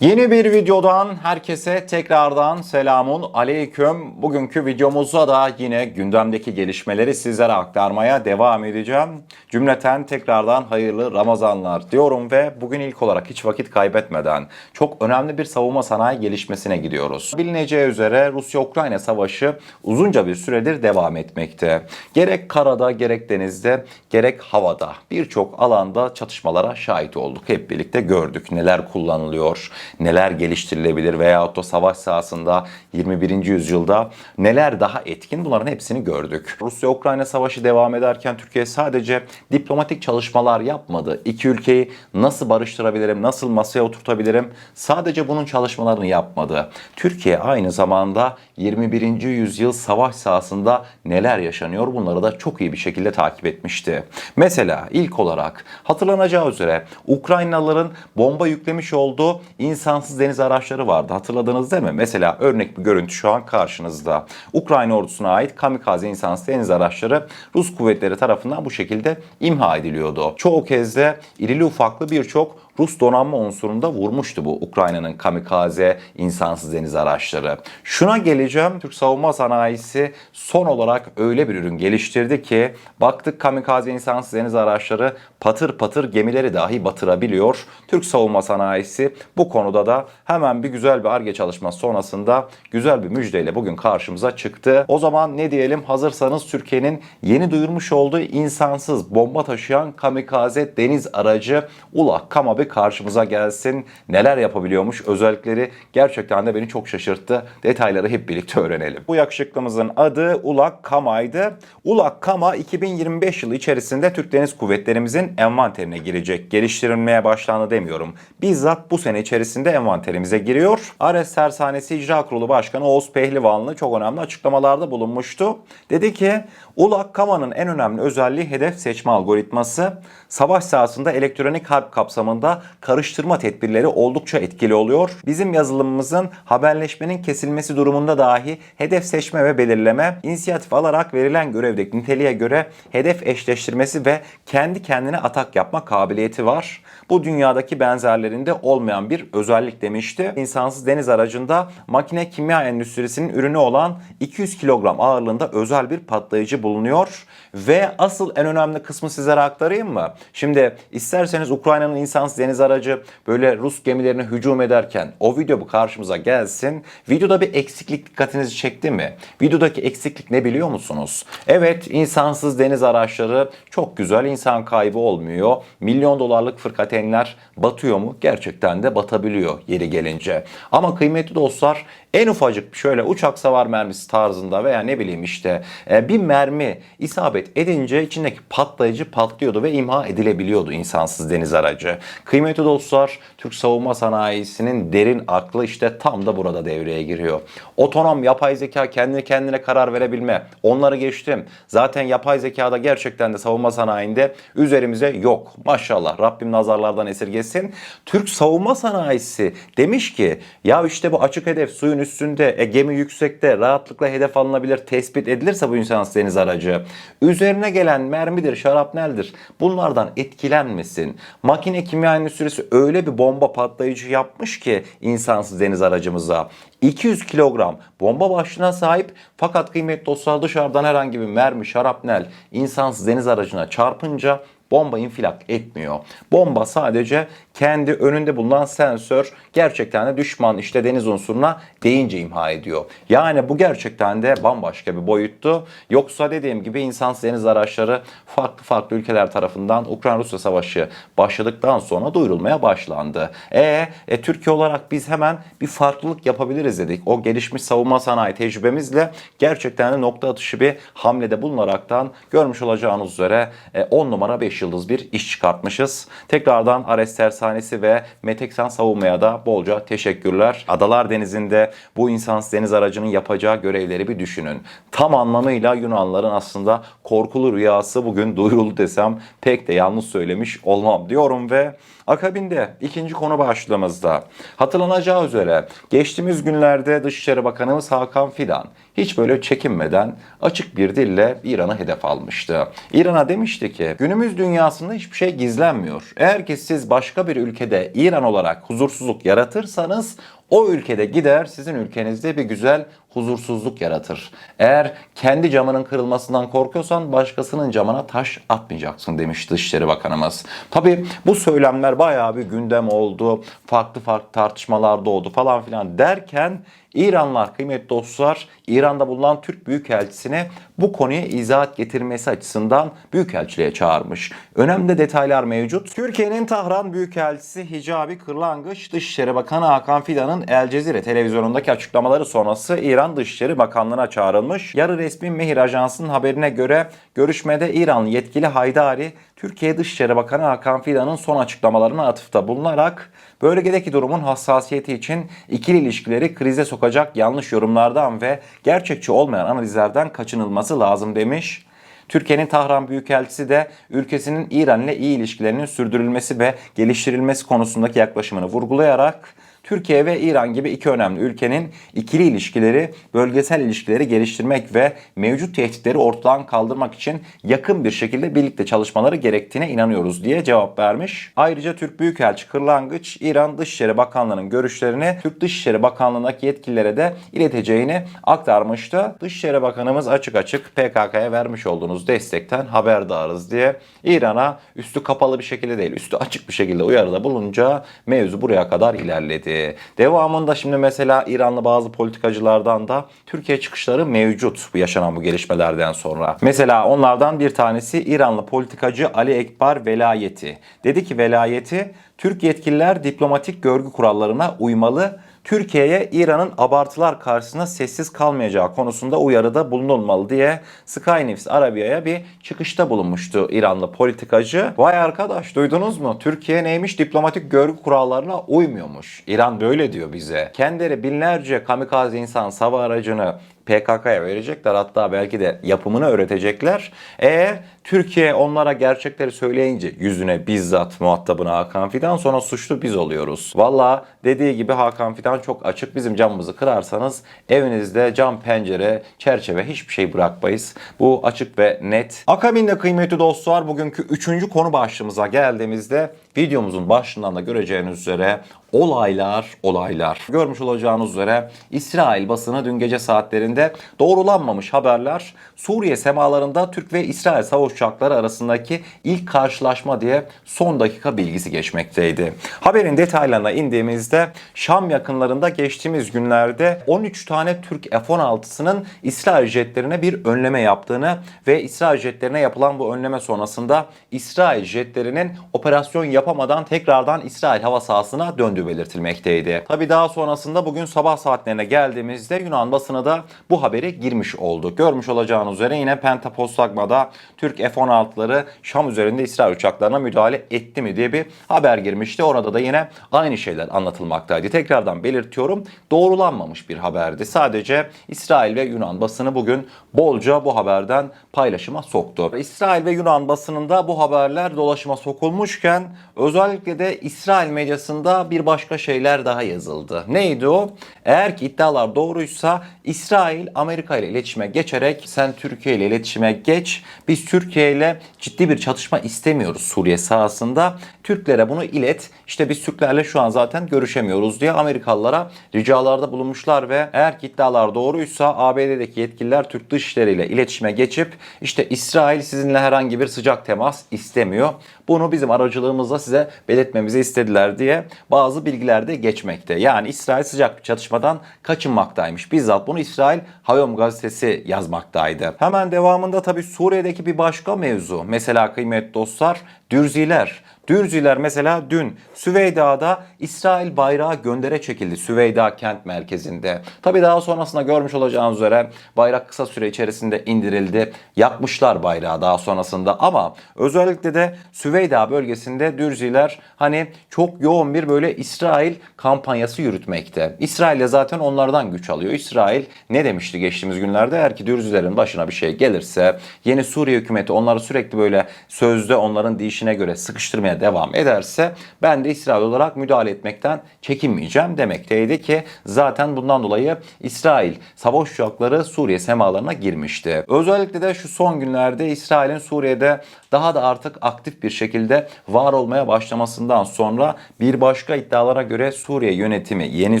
Yeni bir videodan herkese tekrardan selamun aleyküm. Bugünkü videomuzda da yine gündemdeki gelişmeleri sizlere aktarmaya devam edeceğim. Cümleten tekrardan hayırlı Ramazanlar diyorum ve bugün ilk olarak hiç vakit kaybetmeden çok önemli bir savunma sanayi gelişmesine gidiyoruz. Bilineceği üzere Rusya-Ukrayna savaşı uzunca bir süredir devam etmekte. Gerek karada gerek denizde gerek havada birçok alanda çatışmalara şahit olduk. Hep birlikte gördük neler kullanılıyor, neler geliştirilebilir veyahut da savaş sahasında 21. yüzyılda neler daha etkin bunların hepsini gördük. Rusya-Ukrayna savaşı devam ederken Türkiye sadece diplomatik çalışmalar yapmadı. İki ülkeyi nasıl barıştırabilirim, nasıl masaya oturtabilirim sadece bunun çalışmalarını yapmadı. Türkiye aynı zamanda 21. yüzyıl savaş sahasında neler yaşanıyor bunları da çok iyi bir şekilde takip etmişti. Mesela ilk olarak hatırlanacağı üzere Ukraynalıların bomba yüklemiş olduğu insansız deniz araçları vardı. Hatırladınız değil mi? Mesela örnek bir görüntü şu an karşınızda. Ukrayna ordusuna ait kamikaze insansız deniz araçları Rus kuvvetleri tarafından bu şekilde imha ediliyordu. Çoğu kez de irili ufaklı birçok Rus donanma unsurunda vurmuştu bu Ukrayna'nın kamikaze insansız deniz araçları. Şuna geleceğim. Türk savunma sanayisi son olarak öyle bir ürün geliştirdi ki baktık kamikaze insansız deniz araçları patır patır gemileri dahi batırabiliyor. Türk savunma sanayisi bu konuda da hemen bir güzel bir ARGE çalışması sonrasında güzel bir müjdeyle bugün karşımıza çıktı. O zaman ne diyelim hazırsanız Türkiye'nin yeni duyurmuş olduğu insansız bomba taşıyan kamikaze deniz aracı ULA Kama karşımıza gelsin. Neler yapabiliyormuş özellikleri gerçekten de beni çok şaşırttı. Detayları hep birlikte öğrenelim. Bu yakışıklımızın adı Ulak Kama'ydı. Ulak Kama 2025 yılı içerisinde Türk Deniz Kuvvetlerimizin envanterine girecek. Geliştirilmeye başlandı demiyorum. Bizzat bu sene içerisinde envanterimize giriyor. Ares Tersanesi İcra Kurulu Başkanı Oğuz Pehlivanlı çok önemli açıklamalarda bulunmuştu. Dedi ki Ulak Kama'nın en önemli özelliği hedef seçme algoritması. Savaş sahasında elektronik harp kapsamında karıştırma tedbirleri oldukça etkili oluyor. Bizim yazılımımızın haberleşmenin kesilmesi durumunda dahi hedef seçme ve belirleme, inisiyatif alarak verilen görevdeki niteliğe göre hedef eşleştirmesi ve kendi kendine atak yapma kabiliyeti var. Bu dünyadaki benzerlerinde olmayan bir özellik demişti. İnsansız deniz aracında makine kimya endüstrisinin ürünü olan 200 kilogram ağırlığında özel bir patlayıcı bulunuyor. Ve asıl en önemli kısmı sizlere aktarayım mı? Şimdi isterseniz Ukrayna'nın insansız deniz aracı böyle Rus gemilerine hücum ederken o video bu karşımıza gelsin. Videoda bir eksiklik dikkatinizi çekti mi? Videodaki eksiklik ne biliyor musunuz? Evet insansız deniz araçları çok güzel insan kaybı olmuyor. Milyon dolarlık fırkateynler batıyor mu? Gerçekten de batabiliyor yeri gelince. Ama kıymetli dostlar en ufacık şöyle uçak savar mermisi tarzında veya ne bileyim işte e, bir mermi isabet edince içindeki patlayıcı patlıyordu ve imha edilebiliyordu insansız deniz aracı. Kıymetli dostlar Türk savunma sanayisinin derin aklı işte tam da burada devreye giriyor. Otonom yapay zeka kendine kendine karar verebilme. Onları geçtim. Zaten yapay zekada gerçekten de savunma sanayinde üzerimize yok. Maşallah Rabbim nazarlardan esirgesin. Türk savunma sanayisi demiş ki ya işte bu açık hedef suyun üstünde e, gemi yüksekte rahatlıkla hedef alınabilir tespit edilirse bu insansız deniz aracı üzerine gelen mermidir şarapneldir bunlardan etkilenmesin. Makine kimya endüstrisi öyle bir bomba patlayıcı yapmış ki insansız deniz aracımıza 200 kilogram bomba başlığına sahip fakat kıymetli dostlar dışarıdan herhangi bir mermi şarapnel insansız deniz aracına çarpınca bomba infilak etmiyor. Bomba sadece kendi önünde bulunan sensör gerçekten de düşman işte deniz unsuruna değince imha ediyor. Yani bu gerçekten de bambaşka bir boyuttu. Yoksa dediğim gibi insansız deniz araçları farklı farklı ülkeler tarafından Ukrayna-Rusya savaşı başladıktan sonra duyurulmaya başlandı. E, e Türkiye olarak biz hemen bir farklılık yapabiliriz dedik. O gelişmiş savunma sanayi tecrübemizle gerçekten de nokta atışı bir hamlede bulunaraktan görmüş olacağınız üzere 10 numara 5 yıldız bir iş çıkartmışız. Tekrardan Ares Tersanesi ve Meteksan Savunma'ya da bolca teşekkürler. Adalar Denizi'nde bu insansız deniz aracının yapacağı görevleri bir düşünün. Tam anlamıyla Yunanların aslında korkulu rüyası bugün duyuruldu desem pek de yanlış söylemiş olmam diyorum ve Akabinde ikinci konu başlığımızda hatırlanacağı üzere geçtiğimiz günlerde Dışişleri Bakanımız Hakan Fidan hiç böyle çekinmeden açık bir dille İran'ı hedef almıştı. İran'a demişti ki günümüz dünyasında hiçbir şey gizlenmiyor. Eğer ki siz başka bir ülkede İran olarak huzursuzluk yaratırsanız o ülkede gider sizin ülkenizde bir güzel huzursuzluk yaratır. Eğer kendi camının kırılmasından korkuyorsan başkasının camına taş atmayacaksın demiş Dışişleri Bakanımız. Tabi bu söylemler bayağı bir gündem oldu. Farklı farklı tartışmalar doğdu falan filan derken İranlar kıymetli dostlar İran'da bulunan Türk Büyükelçisine bu konuya izahat getirmesi açısından Büyükelçiliğe çağırmış. Önemli detaylar mevcut. Türkiye'nin Tahran Büyükelçisi Hicabi Kırlangıç Dışişleri Bakanı Hakan Fidan'ın El Cezire televizyonundaki açıklamaları sonrası İran Dışişleri Bakanlığı'na çağrılmış. Yarı resmi Mehir Ajansı'nın haberine göre görüşmede İranlı yetkili Haydari Türkiye Dışişleri Bakanı Hakan Fidan'ın son açıklamalarına atıfta bulunarak bölgedeki durumun hassasiyeti için ikili ilişkileri krize sokacak yanlış yorumlardan ve gerçekçi olmayan analizlerden kaçınılması lazım demiş. Türkiye'nin Tahran Büyükelçisi de ülkesinin İran ile iyi ilişkilerinin sürdürülmesi ve geliştirilmesi konusundaki yaklaşımını vurgulayarak Türkiye ve İran gibi iki önemli ülkenin ikili ilişkileri, bölgesel ilişkileri geliştirmek ve mevcut tehditleri ortadan kaldırmak için yakın bir şekilde birlikte çalışmaları gerektiğine inanıyoruz diye cevap vermiş. Ayrıca Türk Büyükelçi Kırlangıç, İran Dışişleri Bakanlığı'nın görüşlerini Türk Dışişleri Bakanlığı'ndaki yetkililere de ileteceğini aktarmıştı. Dışişleri Bakanımız açık açık PKK'ya vermiş olduğunuz destekten haberdarız diye İran'a üstü kapalı bir şekilde değil, üstü açık bir şekilde uyarıda bulunca mevzu buraya kadar ilerledi. Devamında şimdi mesela İranlı bazı politikacılardan da Türkiye çıkışları mevcut bu yaşanan bu gelişmelerden sonra. Mesela onlardan bir tanesi İranlı politikacı Ali Ekbar Velayeti. Dedi ki velayeti Türk yetkililer diplomatik görgü kurallarına uymalı Türkiye'ye İran'ın abartılar karşısında sessiz kalmayacağı konusunda uyarıda bulunulmalı diye Sky News Arabiya'ya bir çıkışta bulunmuştu İranlı politikacı. Vay arkadaş duydunuz mu? Türkiye neymiş? Diplomatik görgü kurallarına uymuyormuş. İran böyle diyor bize. Kendileri binlerce kamikaze insan sava aracını PKK'ya verecekler hatta belki de yapımını öğretecekler. E Türkiye onlara gerçekleri söyleyince yüzüne bizzat muhatabına Hakan Fidan sonra suçlu biz oluyoruz. Valla dediği gibi Hakan Fidan çok açık bizim camımızı kırarsanız evinizde cam pencere çerçeve hiçbir şey bırakmayız. Bu açık ve net. Akabinde kıymetli dostlar bugünkü üçüncü konu başlığımıza geldiğimizde videomuzun başından da göreceğiniz üzere olaylar olaylar. Görmüş olacağınız üzere İsrail basını dün gece saatlerinde doğrulanmamış haberler Suriye semalarında Türk ve İsrail savaş uçakları arasındaki ilk karşılaşma diye son dakika bilgisi geçmekteydi. Haberin detaylarına indiğimizde Şam yakınlarında geçtiğimiz günlerde 13 tane Türk F-16'sının İsrail jetlerine bir önleme yaptığını ve İsrail jetlerine yapılan bu önleme sonrasında İsrail jetlerinin operasyon yapamadan tekrardan İsrail hava sahasına döndüğü belirtilmekteydi. Tabi daha sonrasında bugün sabah saatlerine geldiğimizde Yunan basını da bu haberi girmiş oldu. Görmüş olacağınız üzere yine Pentapostagma'da Türk F-16'ları Şam üzerinde İsrail uçaklarına müdahale etti mi diye bir haber girmişti. Orada da yine aynı şeyler anlatılmaktaydı. Tekrardan belirtiyorum doğrulanmamış bir haberdi. Sadece İsrail ve Yunan basını bugün bolca bu haberden paylaşıma soktu. İsrail ve Yunan basınında bu haberler dolaşıma sokulmuşken özellikle de İsrail medyasında bir başka şeyler daha yazıldı. Neydi o? Eğer ki iddialar doğruysa İsrail Amerika ile iletişime geçerek sen Türkiye ile iletişime geç. Biz Türkiye ile ciddi bir çatışma istemiyoruz Suriye sahasında. Türklere bunu ilet. İşte biz Türklerle şu an zaten görüşemiyoruz diye Amerikalılara ricalarda bulunmuşlar ve eğer ki iddialar doğruysa ABD'deki yetkililer Türk Dışişleri ile iletişime geçip işte İsrail sizinle herhangi bir sıcak temas istemiyor. Bunu bizim aracılığımızla size belirtmemizi istediler diye bazı bilgiler de geçmekte. Yani İsrail sıcak bir çatışmadan kaçınmaktaymış. Bizzat bunu İsrail Hayom gazetesi yazmaktaydı. Hemen devamında tabii Suriye'deki bir başka mevzu. Mesela kıymetli dostlar Dürziler. Dürziler mesela dün Süveyda'da İsrail bayrağı göndere çekildi Süveyda kent merkezinde. Tabi daha sonrasında görmüş olacağınız üzere bayrak kısa süre içerisinde indirildi. Yakmışlar bayrağı daha sonrasında ama özellikle de Süveyda bölgesinde Dürziler hani çok yoğun bir böyle İsrail kampanyası yürütmekte. İsrail de zaten onlardan güç alıyor. İsrail ne demişti geçtiğimiz günlerde eğer ki Dürzilerin başına bir şey gelirse yeni Suriye hükümeti onları sürekli böyle sözde onların deyişine göre sıkıştırmaya devam ederse ben de İsrail olarak müdahale etmekten çekinmeyeceğim demekteydi ki zaten bundan dolayı İsrail savaş uçakları Suriye semalarına girmişti. Özellikle de şu son günlerde İsrail'in Suriye'de daha da artık aktif bir şekilde var olmaya başlamasından sonra bir başka iddialara göre Suriye yönetimi, yeni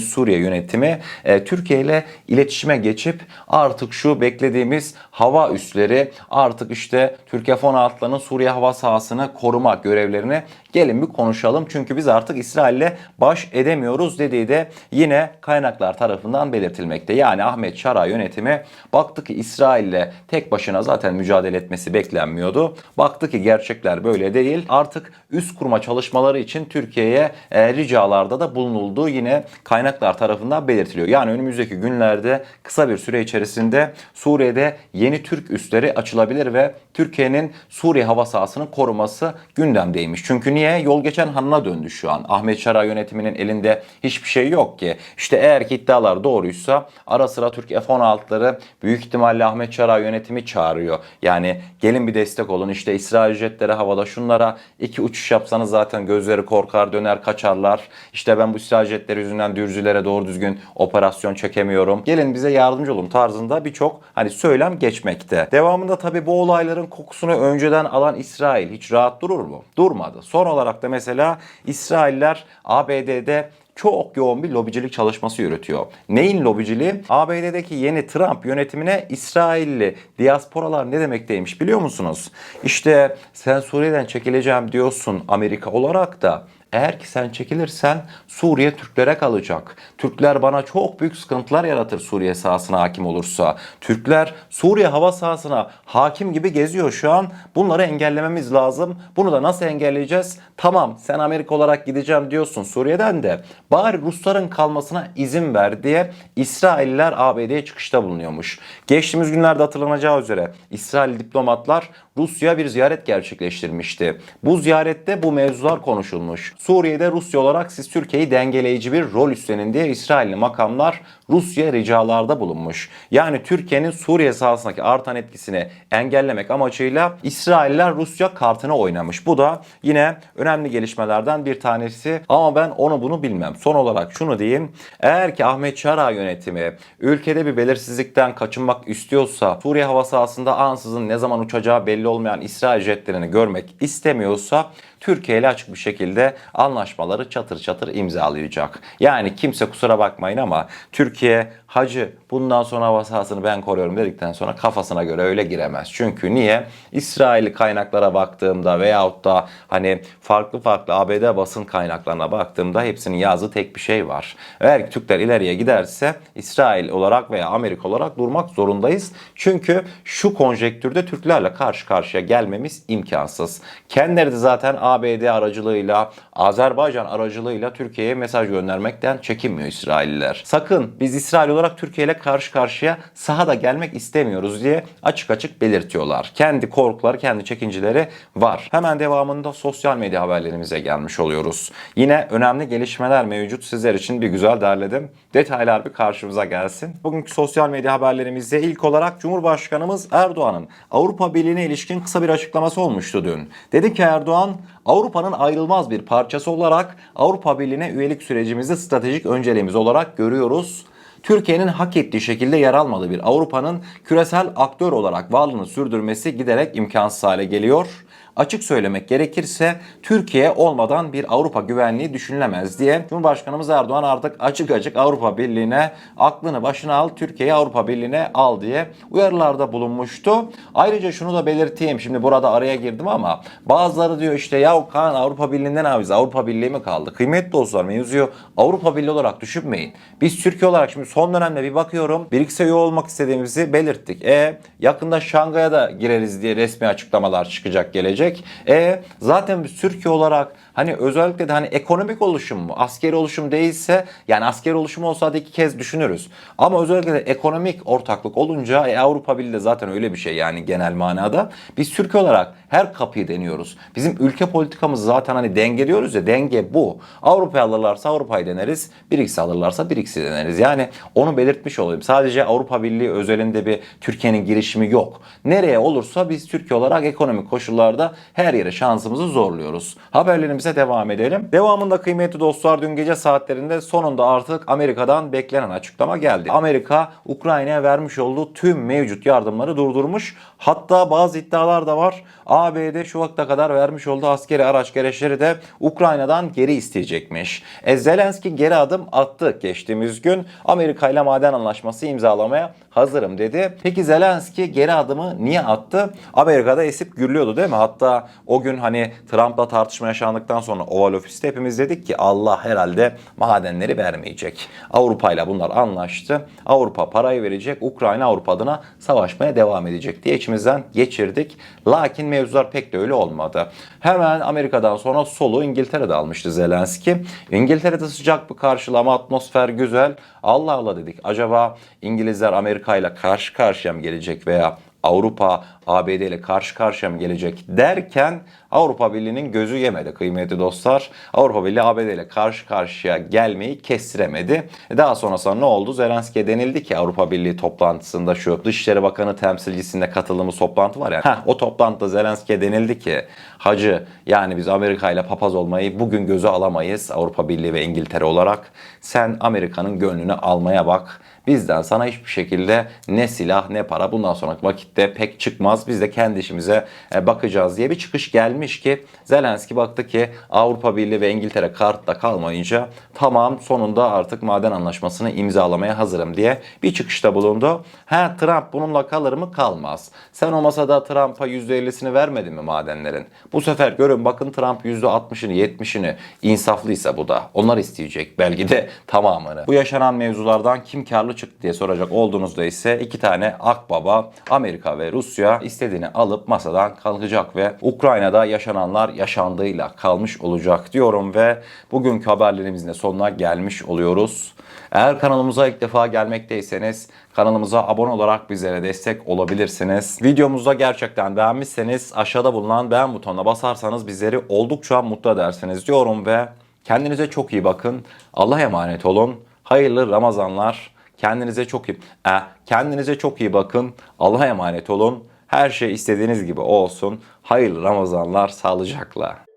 Suriye yönetimi e, Türkiye ile iletişime geçip artık şu beklediğimiz hava üsleri artık işte Türkiye F-16'larının Suriye hava sahasını koruma görevlerini gelin bir konuşalım. Çünkü biz artık İsrail'le baş edemiyoruz dediği de yine kaynaklar tarafından belirtilmekte. Yani Ahmet Şara yönetimi baktı ki İsrail'le tek başına zaten mücadele etmesi beklenmiyordu. Baktı ki gerçekler böyle değil. Artık üst kurma çalışmaları için Türkiye'ye e, ricalarda da bulunulduğu yine kaynaklar tarafından belirtiliyor. Yani önümüzdeki günlerde kısa bir süre içerisinde Suriye'de yeni Türk üsleri açılabilir ve Türkiye'nin Suriye hava sahasının koruması gündemdeymiş. Çünkü niye? Yol geçen hanına döndü şu an. Ahmet Şara yönetiminin elinde hiçbir şey yok ki. İşte eğer ki iddialar doğruysa ara sıra Türk F-16'ları büyük ihtimalle Ahmet Şara yönetimi çağırıyor. Yani gelin bir destek olun işte İsrail jetleri havada şunlara iki uçuş yapsanız zaten gözleri korkar döner kaçarlar. İşte ben bu İsrail jetleri yüzünden dürzülere doğru düzgün operasyon çekemiyorum. Gelin bize yardımcı olun tarzında birçok hani söylem geçmekte. Devamında tabii bu olayların kokusunu önceden alan İsrail hiç rahat durur mu? Durmadı. Son olarak da mesela İsrailler ABD'de çok yoğun bir lobicilik çalışması yürütüyor. Neyin lobiciliği? ABD'deki yeni Trump yönetimine İsrailli diasporalar ne demekteymiş biliyor musunuz? İşte sen Suriye'den çekileceğim diyorsun Amerika olarak da eğer ki sen çekilirsen Suriye Türklere kalacak. Türkler bana çok büyük sıkıntılar yaratır Suriye sahasına hakim olursa. Türkler Suriye hava sahasına hakim gibi geziyor şu an. Bunları engellememiz lazım. Bunu da nasıl engelleyeceğiz? Tamam sen Amerika olarak gideceğim diyorsun Suriye'den de. Bari Rusların kalmasına izin ver diye İsrailler ABD'ye çıkışta bulunuyormuş. Geçtiğimiz günlerde hatırlanacağı üzere İsrail diplomatlar Rusya bir ziyaret gerçekleştirmişti. Bu ziyarette bu mevzular konuşulmuş. Suriye'de Rusya olarak siz Türkiye'yi dengeleyici bir rol üstlenin diye İsrailli makamlar Rusya ricalarda bulunmuş. Yani Türkiye'nin Suriye sahasındaki artan etkisini engellemek amacıyla İsrailler Rusya kartını oynamış. Bu da yine önemli gelişmelerden bir tanesi ama ben onu bunu bilmem. Son olarak şunu diyeyim. Eğer ki Ahmet Şara yönetimi ülkede bir belirsizlikten kaçınmak istiyorsa Suriye hava sahasında ansızın ne zaman uçacağı belli olmayan İsrail jetlerini görmek istemiyorsa Türkiye ile açık bir şekilde anlaşmaları çatır çatır imzalayacak. Yani kimse kusura bakmayın ama Türkiye hacı bundan sonra hava sahasını ben koruyorum dedikten sonra kafasına göre öyle giremez. Çünkü niye? İsrail kaynaklara baktığımda veyahut da hani farklı farklı ABD basın kaynaklarına baktığımda hepsinin yazdığı tek bir şey var. Eğer Türkler ileriye giderse İsrail olarak veya Amerika olarak durmak zorundayız. Çünkü şu konjektürde Türklerle karşı karşıya gelmemiz imkansız. Kendileri de zaten ABD aracılığıyla, Azerbaycan aracılığıyla Türkiye'ye mesaj göndermekten çekinmiyor İsrailliler. Sakın biz İsrail olarak Türkiye ile karşı karşıya sahada gelmek istemiyoruz diye açık açık belirtiyorlar. Kendi korkuları, kendi çekinceleri var. Hemen devamında sosyal medya haberlerimize gelmiş oluyoruz. Yine önemli gelişmeler mevcut. Sizler için bir güzel derledim. Detaylar bir karşımıza gelsin. Bugünkü sosyal medya haberlerimizde ilk olarak Cumhurbaşkanımız Erdoğan'ın Avrupa Birliği'ne ilişkin kısa bir açıklaması olmuştu dün. Dedi ki Erdoğan, Avrupa'nın ayrılmaz bir parçası olarak Avrupa Birliği'ne üyelik sürecimizi stratejik önceliğimiz olarak görüyoruz. Türkiye'nin hak ettiği şekilde yer almadığı bir Avrupa'nın küresel aktör olarak varlığını sürdürmesi giderek imkansız hale geliyor. Açık söylemek gerekirse Türkiye olmadan bir Avrupa güvenliği düşünülemez diye Cumhurbaşkanımız Erdoğan artık açık açık Avrupa Birliği'ne aklını başına al, Türkiye'yi Avrupa Birliği'ne al diye uyarılarda bulunmuştu. Ayrıca şunu da belirteyim. Şimdi burada araya girdim ama bazıları diyor işte ya Kaan Avrupa Birliği'nden biz Avrupa Birliği mi kaldı? Kıymetli dostlar mevzuyu Avrupa Birliği olarak düşünmeyin. Biz Türkiye olarak şimdi son dönemde bir bakıyorum BRICS'e üye olmak istediğimizi belirttik. E yakında Şangay'a da gireriz diye resmi açıklamalar çıkacak gelecek. E zaten biz Türkiye olarak hani özellikle de hani ekonomik oluşum mu, askeri oluşum değilse yani askeri oluşum olsa hadi iki kez düşünürüz. Ama özellikle de ekonomik ortaklık olunca e, Avrupa Birliği de zaten öyle bir şey yani genel manada. Biz Türkiye olarak her kapıyı deniyoruz. Bizim ülke politikamız zaten hani denge diyoruz ya denge bu. Avrupa alırlarsa Avrupa'yı deneriz. BRICS alırlarsa BRICS'i deneriz. Yani onu belirtmiş olayım. Sadece Avrupa Birliği özelinde bir Türkiye'nin girişimi yok. Nereye olursa biz Türkiye olarak ekonomik koşullarda her yere şansımızı zorluyoruz. Haberlerimize devam edelim. Devamında kıymetli dostlar dün gece saatlerinde sonunda artık Amerika'dan beklenen açıklama geldi. Amerika Ukrayna'ya vermiş olduğu tüm mevcut yardımları durdurmuş. Hatta bazı iddialar da var. ABD şu vakte kadar vermiş olduğu askeri araç gereçleri de Ukrayna'dan geri isteyecekmiş. E Zelenski geri adım attı geçtiğimiz gün. Amerika ile maden anlaşması imzalamaya hazırım dedi. Peki Zelenski geri adımı niye attı? Amerika'da esip gürlüyordu değil mi? Hatta o gün hani Trump'la tartışma yaşandıktan sonra Oval Ofis'te hepimiz dedik ki Allah herhalde madenleri vermeyecek. Avrupa ile bunlar anlaştı. Avrupa parayı verecek. Ukrayna Avrupa adına savaşmaya devam edecek diye içimizden geçirdik. Lakin mevzular pek de öyle olmadı. Hemen Amerika'dan sonra solu İngiltere'de almıştı Zelenski. İngiltere'de sıcak bir karşılama, atmosfer güzel. Allah Allah dedik. Acaba İngilizler Amerika ile karşı karşıya mı gelecek veya Avrupa ABD ile karşı karşıya mı gelecek derken Avrupa Birliği'nin gözü yemedi kıymetli dostlar. Avrupa Birliği ABD ile karşı karşıya gelmeyi kestiremedi. Daha sonrasında ne oldu? Zelenski'ye denildi ki Avrupa Birliği toplantısında şu Dışişleri Bakanı temsilcisinde katıldığımız toplantı var ya. Heh, o toplantıda Zelenski'ye denildi ki hacı yani biz Amerika ile papaz olmayı bugün göze alamayız Avrupa Birliği ve İngiltere olarak. Sen Amerika'nın gönlünü almaya bak. Bizden sana hiçbir şekilde ne silah ne para bundan sonraki vakitte pek çıkmaz. Biz de kendi işimize e, bakacağız diye bir çıkış gelmiş ki Zelenski baktı ki Avrupa Birliği ve İngiltere kartta kalmayınca tamam sonunda artık maden anlaşmasını imzalamaya hazırım diye bir çıkışta bulundu. Ha Trump bununla kalır mı? Kalmaz. Sen o masada Trump'a %50'sini vermedin mi madenlerin? Bu sefer görün bakın Trump %60'ını 70'ini insaflıysa bu da. Onlar isteyecek belki de tamamını. Bu yaşanan mevzulardan kim karlı çıktı diye soracak olduğunuzda ise iki tane akbaba Amerika ve Rusya istediğini alıp masadan kalkacak ve Ukrayna'da yaşananlar yaşandığıyla kalmış olacak diyorum ve bugünkü haberlerimizin de sonuna gelmiş oluyoruz. Eğer kanalımıza ilk defa gelmekteyseniz kanalımıza abone olarak bizlere destek olabilirsiniz. Videomuzda gerçekten beğenmişseniz aşağıda bulunan beğen butonuna basarsanız bizleri oldukça mutlu edersiniz diyorum ve kendinize çok iyi bakın. Allah'a emanet olun. Hayırlı Ramazanlar. Kendinize çok iyi e, kendinize çok iyi bakın. Allah'a emanet olun. Her şey istediğiniz gibi olsun. Hayırlı Ramazanlar sağlıcakla.